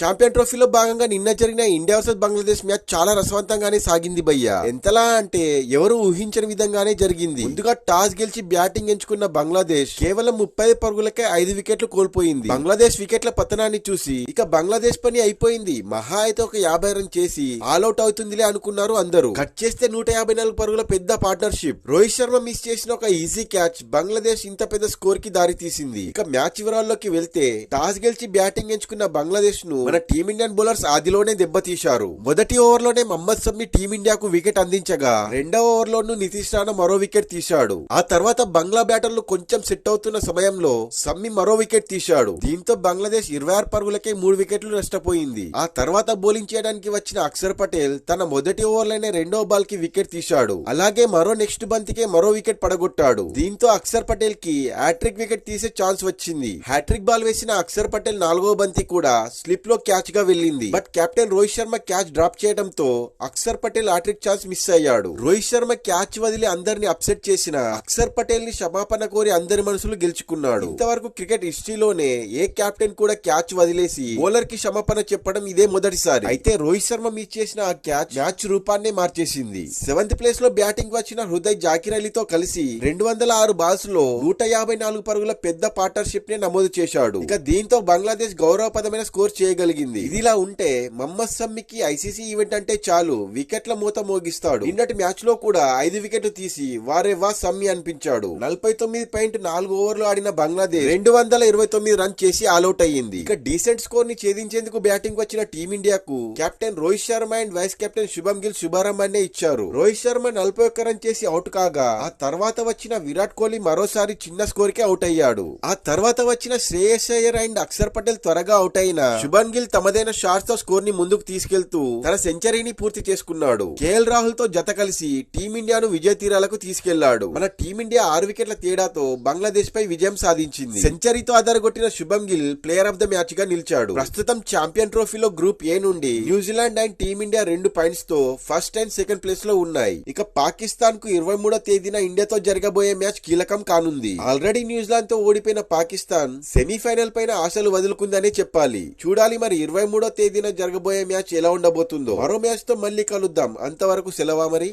Champion ట్రోఫీలో భాగంగా నిన్న జరిగిన ఇండియా వర్సెస్ బంగ్లాదేశ్ మ్యాచ్ చాలా రసవంతంగానే సాగింది భయ్య. ఎంతలా అంటే ఎవరు ఊహించని విధంగానే జరిగింది. ముందుగా టాస్ గెలిచి బ్యాటింగ్ ఎంచుకున్న బంగ్లాదేశ్ కేవలం ముప్పై పరుగులకే ఐదు వికెట్లు కోల్పోయింది. బంగ్లాదేశ్ వికెట్ల పతనాన్ని చూసి ఇక బంగ్లాదేశ్ పని అయిపోయింది. మహా అయితే ఒక యాభై రన్ చేసి ఆల్అౌట్ అవుతుందిలే అనుకున్నారు అందరూ. కట్ చేస్తే నూట యాభై నాలుగు పరుగుల పెద్ద పార్ట్నర్షిప్ రోహిత్ శర్మ మిస్ చేసిన ఒక ఈజీ క్యాచ్ బంగ్లాదేశ్ ఇంత పెద్ద స్కోర్కి దారి తీసింది ఇక మ్యాచ్ వివరాల్లోకి వెళ్తే టాస్ గెలిచి బ్యాటింగ్ ఎంచుకున్న బంగ్లాదేశ్ను మన టీమిండియన్ బౌలర్స్ ఆదిలోనే దెబ్బతీశారు. మొదటి ఓవర్లోనే మహమ్మద్ సమ్మి టీమిండియాకు వికెట్ అందించగా రెండవ ఓవర్ నితీష్ రాణా మరో వికెట్ తీశాడు. ఆ తర్వాత బంగ్లా బ్యాటర్లు కొంచెం సెట్ అవుతున్న సమయంలో సమ్మి మరో వికెట్ తీశాడు. దీంతో బంగ్లాదేశ్ ఇరవై ఆరు పరుగులకే మూడు వికెట్లు నష్టపోయింది. ఆ తర్వాత బౌలింగ్ చేయడానికి వచ్చిన అక్షర్ పటేల్ తన మొదటి ఓవర్లోనే రెండో బాల్కి వికెట్ తీశాడు. అలాగే మరో నెక్స్ట్ బంతికే మరో వికెట్ పడగొట్టాడు. దీంతో అక్షర్ పటేల్కి హ్యాట్రిక్ వికెట్ తీసే ఛాన్స్ వచ్చింది. హ్యాట్రిక్ బాల్ వేసిన అక్షర్ పటేల్ నాలుగో బంతి కూడా స్లిప్లో క్యాచ్గా వెళ్ళింది. But captain Rohit Sharma catch drop చేయడంతో Akshar Patel hattrick chance miss అయ్యాడు. రోహిత్ శర్మ క్యాచ్ వదిలి అందరిని అప్సెట్ చేసిన అక్షర్ పటేల్ని క్షమాపణ కోరి అందరి మనసులు గెలుచుకున్నాడు. ఇంతవరకు క్రికెట్ హిస్టరీలోనే ఏ కెప్టెన్ కూడా క్యాచ్ వదిలేసి బౌలర్కి క్షమాపణ చెప్పడం ఇదే మొదటిసారి. అయితే రోహిత్ శర్మ మిస్ చేసిన ఆ క్యాచ్ మ్యాచ్ రూపాన్నే మార్చేసింది. సెవెంత్ ప్లేస్లో బ్యాటింగ్ వచ్చిన హృదయ్ జాకిర్ అలీతో కలిసి రెండు వందల ఆరు బాల్స్లో నూట యాభై నాలుగు పరుగుల పెద్ద పార్ట్నర్షిప్ని నమోదు చేశాడు. ఇక దీంతో బంగ్లాదేశ్ గౌరవపదమైన స్కోర్ చేయగలిగింది. ఇదిలా ఉంటే మహమ్మద్ సమ్మికి ఐసీసీ ఈవెంట్ అంటే చాలు. వికెట్ల మూత మోగిస్తాడు. నిన్నటి మ్యాచ్లో కూడా ఐదు వికెట్లు తీసి వారే వా సమ్మి అనిపించాడు. నలభై తొమ్మిది పాయింట్ నాలుగు ఓవర్లు ఆడిన బంగ్లాదేశ్ రెండు వందల ఇరవై తొమ్మిది రన్ చేసి ఆల్అౌట్ అయ్యింది. ఇక డీసెంట్ స్కోర్ని ఛేదించేందుకు బ్యాటింగ్ వచ్చిన టీమిండియాకు captain Rohit Sharma and vice captain Shubman Gill శుభారంభాన్నే ఇచ్చారు. రోహిత్ శర్మ నలభై ఒక్క రన్ చేసి అవుట్ కాగా ఆ తర్వాత వచ్చిన విరాట్ కోహ్లీ మరోసారి చిన్న స్కోర్కి అవుట్ అయ్యాడు. ఆ తర్వాత వచ్చిన శ్రేయస్ అయ్యర్ అండ్ అక్షర్ పటేల్ త్వరగా అవుట్ అయిన శుభన్ గిల్ తమదైన షాట్స్తో స్కోర్ని ముందుకు తీసుకెళ్తూ తన సెంచరీని పూర్తి చేసుకున్నాడు. కేఎల్ రాహుల్తో జత కలిసి టీమిండియాను విజయ తీరాలకు తీసుకెళ్ళాడు. మన టీమిండియా ఆరు వికెట్ల తేడాతో బంగ్లాదేశ్ పై విజయం సాధించింది. సెంచరీతో అదరగొట్టిన Shubman Gill player of the మ్యాచ్గా నిలిచాడు. ప్రస్తుతం ఛాంపియన్ ట్రోఫీలో గ్రూప్ ఏ నుండి న్యూజిలాండ్ అండ్ టీమిండియా రెండు పాయింట్స్తో ఫస్ట్ అండ్ సెకండ్ ప్లేస్లో ఉన్నాయి. ఇక పాకిస్తాన్కు ఇరవై మూడో తేదీన ఇండియాతో జరగబోయే మ్యాచ్ కీలకం కానుంది. ఆల్రెడీ న్యూజిలాండ్తో ఓడిపోయిన పాకిస్తాన్ సెమీఫైనల్ పైన ఆశలు వదులుకుందనే చెప్పాలి. చూడాలి మరి ఇరవై మూడో తేదీన జరగబోయే మ్యాచ్ ఎలా ఉండబోతుందో మరో మ్యాచ్తో మళ్ళీ కలుద్దాం. అంతవరకు సెలవా మరి?